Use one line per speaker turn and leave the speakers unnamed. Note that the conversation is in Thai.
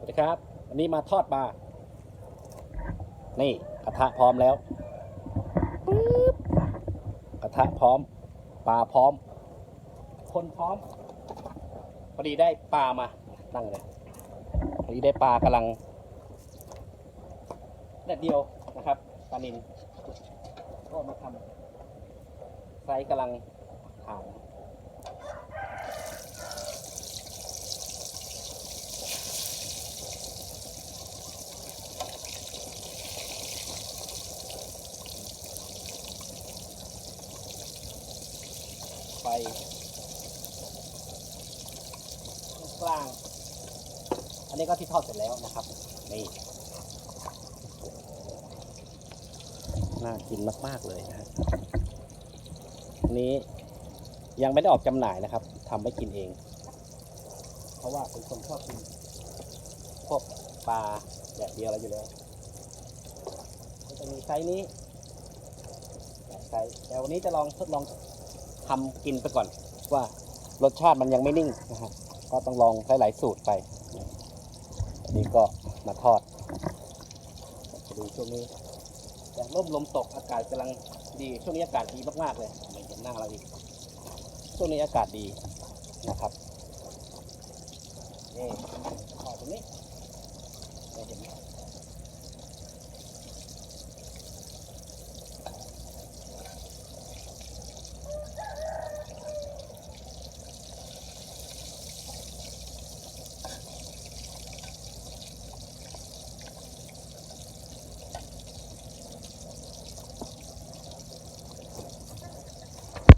สวัสดีครับ วันนี้มาทอดปลา นี่กระทะพร้อมแล้วปึ๊บกระทะพร้อม ปลาพร้อม คนพร้อม พอดีได้ปลามา ตั้งเลย พอดีได้ปลากำลังแดดเดียวนะครับปลานินก็มาทำไซส์กำลังถาม ไฟกลาง อันนี้ก็ที่ทอดเสร็จแล้วนะครับ นี่ น่ากินมากๆเลยนะฮะนี้ยังไม่ได้ออกจำหน่ายนะครับทำไว้กินเอง เพราะว่าเป็นคนชอบกินพวกปลาแดดเดียวอะไรอยู่แล้วก็จะมีไซส์นี้ไซส์แต่วันนี้จะลองทดลอง ทำกินไปก่อน ว่ารสชาติมันยังไม่นิ่งนะครับก็ต้องลองหลายๆสูตรไปอันนี้ก็มาทอดดูช่วงนี้แต่ร่มลมตกอากาศกำลังดีช่วงนี้อากาศดีมากๆเลยไม่เห็นหน้าเราอีกช่วงนี้อากาศดีนะครับนี่ทอดตรงนี้ไม่เห็น